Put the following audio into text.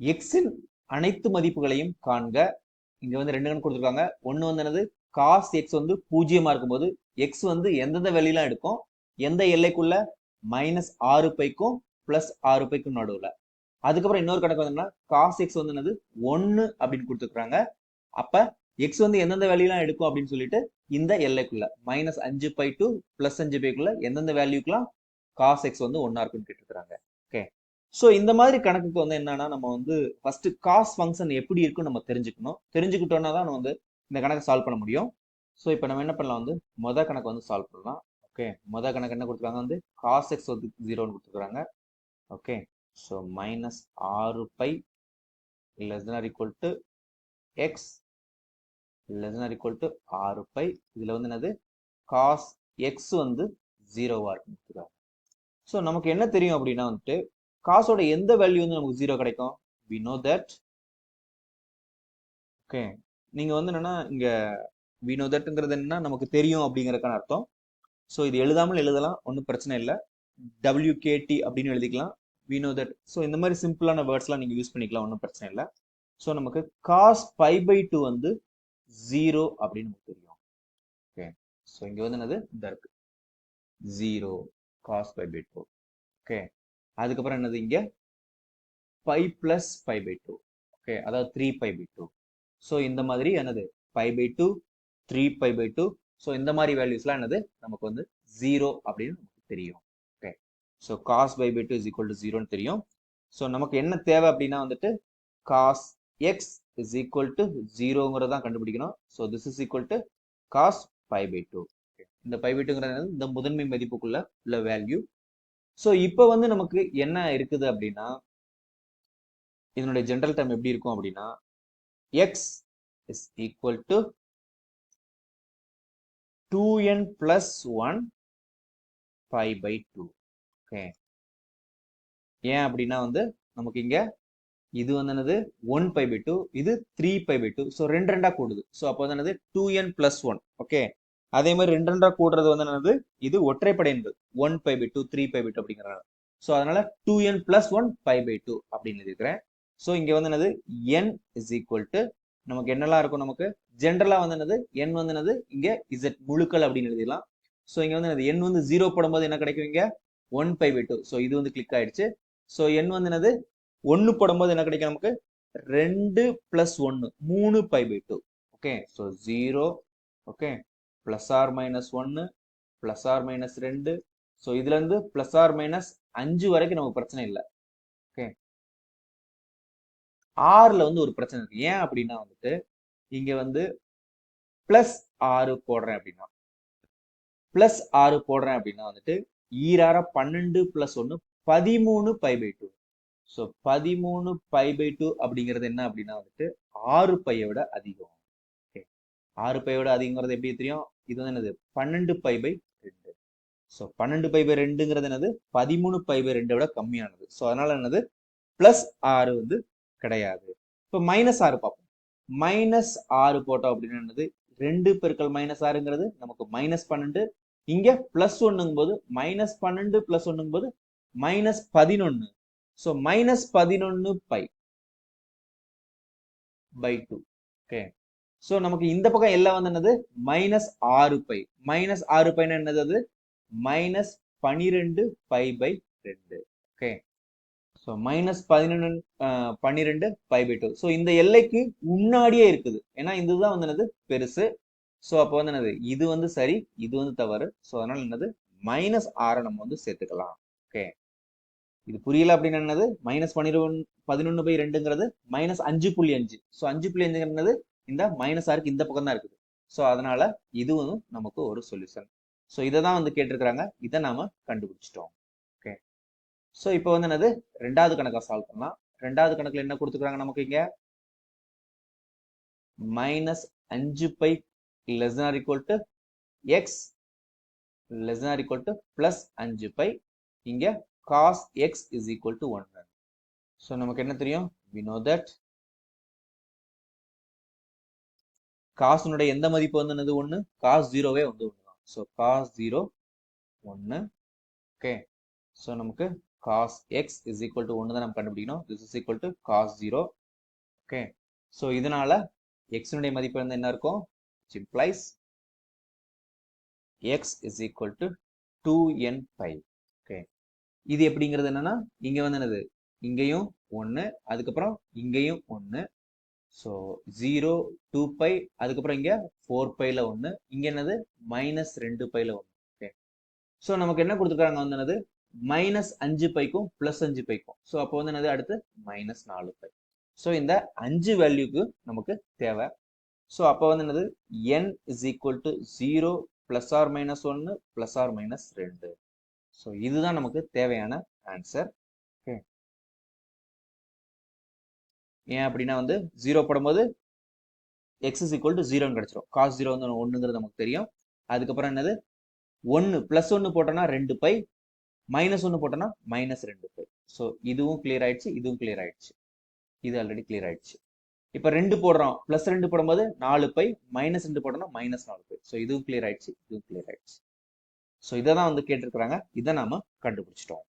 எக்ஸின் அனைத்து மதிப்புகளையும் காண்க. இங்க வந்து ரெண்டு கணக்கு கொடுத்துருக்காங்க. ஒன்னு வந்து என்னது? காஸ் எக்ஸ் வந்து பூஜ்ஜியமா இருக்கும்போது எக்ஸ் வந்து எந்தெந்த வெளியெல்லாம் எடுக்கும்? எந்த எல்லைக்குள்ள? மைனஸ் ஆறு பைக்கும் பிளஸ் ஆறு பைக்கும் நடுவில். அதுக்கப்புறம் இன்னொரு கணக்கு வந்து காஸ் எக்ஸ் வந்து என்னது? ஒன்னு அப்படின்னு கொடுத்துருக்குறாங்க. அப்ப எக்ஸ் வந்து எந்தெந்த வேல்யூலாம் எடுக்கும் அப்படின்னு சொல்லிட்டு இந்த எல்லைக்குள்ள மைனஸ் அஞ்சு பை டு பிளஸ் அஞ்சு பைக்குள்ள எந்தெந்த வேல்யூக்குலாம் காஸ் எக்ஸ் வந்து ஒன்னா இருக்குன்னு கேட்டுருக்காங்க ஸோ இந்த மாதிரி கணக்குக்கு வந்து என்னன்னா நம்ம வந்து ஃபர்ஸ்ட் காஸ் ஃபங்க்ஷன் எப்படி இருக்குன்னு நம்ம தெரிஞ்சுக்கணும். தெரிஞ்சுக்கிட்டோன்னா தான் நம்ம வந்து இந்த கணக்கை சால்வ் பண்ண முடியும். ஸோ இப்போ நம்ம என்ன பண்ணலாம் வந்து மொதல் கணக்கு வந்து சால்வ் பண்ணலாம். ஓகே மொதல் கணக்கு என்ன கொடுத்துருக்காங்க வந்து காஸ் எக்ஸ் வந்து ஜீரோன்னு கொடுத்துருக்காங்க. ஓகே ஸோ மைனஸ் ஆறு pi less than equal to X less than equal to ஆறு பை இதில் வந்து என்னது? காஸ் எக்ஸ் வந்து ஜீரோவாக இருக்குன்னு கொடுத்துருக்காங்க. ஸோ நமக்கு என்ன தெரியும் அப்படின்னா வந்துட்டு காசோட எந்த வேல்யூ வந்து நமக்கு ஜீரோ கிடைக்கும்? வி நோ தட் ஓகே நீங்க வந்து என்னன்னா இங்க வி நோ தட்ங்கிறது என்னன்னா நமக்கு தெரியும் அப்படிங்கறதுக்கான அர்த்தம். ஸோ இது எழுதாமல் எழுதலாம். ஒன்றும் பிரச்சனை இல்லை. டபிள்யூகேடி அப்படின்னு எழுதிக்கலாம். வி நோ தட் ஸோ இந்த மாதிரி சிம்பிளான வேர்ட்ஸ்லாம் நீங்கள் யூஸ் பண்ணிக்கலாம். ஒன்றும் பிரச்சனை இல்லை. ஸோ நமக்கு காஸ் பை பை டூ வந்து ஜீரோ அப்படின்னு நமக்கு தெரியும். ஓகே ஸோ இங்கே வந்து என்னது? இந்த இருக்கு. Zero cos pi by two okay அதுக்கப்புறம் என்னது இங்கே? Pi plus pi by two okay அதாவது three pi by two so இந்த மாதிரி என்னது? Pi by two three pi by two so இந்த மாதிரி வேல்யூஸ்லாம் என்னது? நமக்கு வந்து ஜீரோ அப்படின்னு நமக்கு தெரியும். Okay so cos pi by two is equal to ஜீரோன்னு தெரியும். ஸோ நமக்கு என்ன தேவை அப்படின்னா வந்துட்டு cos X is equal to ஜீரோங்கிறது தான் கண்டுபிடிக்கணும். So this is equal to cos pi by two இந்த பை பை டூங்கிறது இந்த முதன்மை மதிப்புக்குள்ள உள்ள வேல்யூ ஸோ இப்போ வந்து நமக்கு என்ன இருக்குது அப்படின்னா இதனுடைய ஜென்ரல் டைம் எப்படி இருக்கும் அப்படின்னா X is equal to two n plus one five by two okay ஏன் அப்படின்னா வந்து நமக்கு இங்கே இது வந்து என்னது? ஒன் பை பை டூ இது three pi by two so ரெண்டு ரெண்டாக கூடுது. ஸோ அப்போ வந்து என்னது? Two n plus one okay அதே மாதிரி ரெண்டு ரெண்டா கூடுறது வந்து என்னது? இது ஒற்றைப்படை என்பது. One pi by two three pi by two அப்படிங்கிறாங்க ஸோ அதனால two n plus one pi by two அப்படின்னு எழுதிக்கிறேன் ஸோ இங்க வந்து என்னது? என் இஸ் ஈக்குவல் டு நமக்கு என்னெல்லாம் இருக்கும் நமக்கு? ஜென்ரலா வந்து என்னது? என் வந்து என்னது? இங்க இசட் முழுக்கள் அப்படின்னு எழுதிடலாம். ஸோ இங்க வந்து என்னது? என் வந்து ஜீரோ போடும்போது என்ன கிடைக்கும் இங்க? One pi by two so இது வந்து கிளிக் ஆயிடுச்சு. ஸோ என் வந்து என்னது? ஒன்னு போடும்போது என்ன கிடைக்கும் நமக்கு? ரெண்டு பிளஸ் ஒன்னு மூணு pi by two okay so zero okay plus or minus ஒன்னு பிளஸ் ஆர் மைனஸ் ரெண்டு ஸோ இதுல இருந்து பிளஸ் ஆர் மைனஸ் அஞ்சு வரைக்கும் நமக்கு பிரச்சனை இல்லை. ஓகே ஆறுல வந்து ஒரு பிரச்சனை இருக்கு. ஏன் அப்படின்னா வந்துட்டு இங்க வந்து பிளஸ் ஆறு போடுறேன் அப்படின்னா பிளஸ் ஆறு போடுறேன் அப்படின்னா வந்துட்டு e ஈரார பன்னெண்டு பிளஸ் ஒன்னு பதிமூணு பை பை டூ ஸோ பதிமூணு பை பை டூ அப்படிங்கிறது என்ன அப்படின்னா வந்துட்டு ஆறு பையை விட அதிகம். ஆறு பைவோட அதிகங்கிறது எப்படி தெரியும்? இது வந்து என்னது? பன்னெண்டு பை பை ரெண்டு. ஸோ பன்னெண்டு பை பை ரெண்டுங்கிறது என்னது? பதிமூணு பை பை ரெண்டை விட கம்மியானது. ஸோ அதனால என்னது? பிளஸ் ஆறு வந்து கிடையாது. இப்போ மைனஸ் ஆறு பார்ப்போம். மைனஸ் ஆறு போட்டோம் அப்படின்னு என்னது? ரெண்டு பெருக்கள் மைனஸ் ஆறுங்கிறது நமக்கு மைனஸ் பன்னெண்டு. இங்க பிளஸ் ஒன்னுங்கும் போது மைனஸ் பன்னெண்டு பிளஸ் ஒன்னுங்கும் போது மைனஸ் பதினொன்னு. ஸோ மைனஸ் பதினொன்னு pi by two okay so நமக்கு இந்த பக்கம் எல்லாம் வந்து என்னது? மைனஸ் ஆறு பை மைனஸ் ஆறு பைனா என்னது அது? மைனஸ் பனிரெண்டு பை பை ரெண்டு. ஓகே ஸோ மைனஸ் பதினொன்று பன்னிரெண்டு பை பை டூ ஸோ இந்த எல்லைக்கு முன்னாடியே இருக்குது. ஏன்னா இதுதான் வந்து என்னது? பெருசு. ஸோ அப்போ வந்து என்னது? இது வந்து சரி இது வந்து தவறு. ஸோ அதனால என்னது? மைனஸ் ஆறை நம்ம வந்து சேர்த்துக்கலாம். ஓகே இது புரியல அப்படின்னு என்னது? மைனஸ் பன்னிரெண்டு பதினொன்று பை ரெண்டுங்கிறது மைனஸ் அஞ்சு புள்ளி அஞ்சு. ஸோ அஞ்சு புள்ளி அஞ்சுங்கிறது இந்த மைனஸ் ஆருக்கு இந்த பக்கம் தான் இருக்குது. ஸோ அதனால இதுவும் நமக்கு ஒரு சொல்யூஷன் ஸோ இதை தான் வந்து கேட்டிருக்கிறாங்க. இதை நாம கண்டுபிடிச்சிட்டோம். ஓகே ஸோ இப்போ வந்து என்னது? ரெண்டாவது கணக்கை சால்வ் பண்ணலாம். ரெண்டாவது கணக்கில் என்ன கொடுத்துக்கிறாங்க நமக்கு இங்க? மைனஸ் அஞ்சு pi less or equal to X less or equal to plus அஞ்சு பை இங்க cos X is equal to one so நமக்கு என்ன தெரியும்? வி நோ தட் காசுனுடைய எந்த மதிப்பு வந்து என்னது ஒன்று காஸ் ஜீரோவே வந்து ஒன்று தான் ஸோ காஸ் ஜீரோ ஒன்று ஓகே ஸோ நமக்கு cos X is equal to ஒன்று தான் நம்ம கண்டுபிடிக்கணும். This is equal to cos zero okay so இதனால எக்ஸினுடைய மதிப்பு வந்து என்ன இருக்கும்? Implies X is equal to two n pi okay இது எப்படிங்கிறது என்னன்னா இங்கே வந்து என்னது இங்கேயும் ஒன்று அதுக்கப்புறம் இங்கேயும் ஒன்று ஸோ ஜீரோ டூ பை அதுக்கப்புறம் இங்கே ஃபோர் பைல ஒன்று இங்கே என்னது? மைனஸ் ரெண்டு பைல ஒன்று ஓகே ஸோ நமக்கு என்ன கொடுத்துருக்காங்க வந்து என்னது? மைனஸ் அஞ்சு பைக்கும் ப்ளஸ் அஞ்சு பைக்கும் ஸோ அப்போ வந்து என்னது? அடுத்து மைனஸ் நாலு பை ஸோ இந்த அஞ்சு வேல்யூக்கு நமக்கு தேவை. ஸோ அப்போ வந்து என்னது? N is equal to zero plus or minus ஒன்று ப்ளஸ் ஆர் மைனஸ் ரெண்டு ஸோ இதுதான் நமக்கு தேவையான ஆன்சர் ஓகே ஏன் அப்படின்னா வந்து ஜீரோ போடும்போது எக்ஸ் இஸ் ஈக்குவல் டு ஜீரோன்னு கிடச்சிரும். காஸ் ஜீரோ வந்து ஒன்றுங்கிறது நமக்கு தெரியும். அதுக்கப்புறம் என்னது? ஒன்று ப்ளஸ் ஒன்று போட்டோன்னா ரெண்டு பை மைனஸ் ஒன்று போட்டோன்னா மைனஸ் ரெண்டு பை. ஸோ இதுவும் கிளியர் ஆயிடுச்சு இதுவும் கிளியர் ஆயிடுச்சு. இது ஆல்ரெடி கிளியர் ஆயிடுச்சு. இப்போ ரெண்டு போடுறோம். ப்ளஸ் ரெண்டு போடும்போது நாலு பை மைனஸ் ரெண்டு போட்டோம்னா மைனஸ் நாலு பை. ஸோ இதுவும் கிளியர் ஆயிடுச்சு இதுவும் கிளியர் ஆயிடுச்சு. ஸோ இதை தான் வந்து கேட்டிருக்கிறாங்க. இதை நாம கண்டுபிடிச்சிட்டோம்.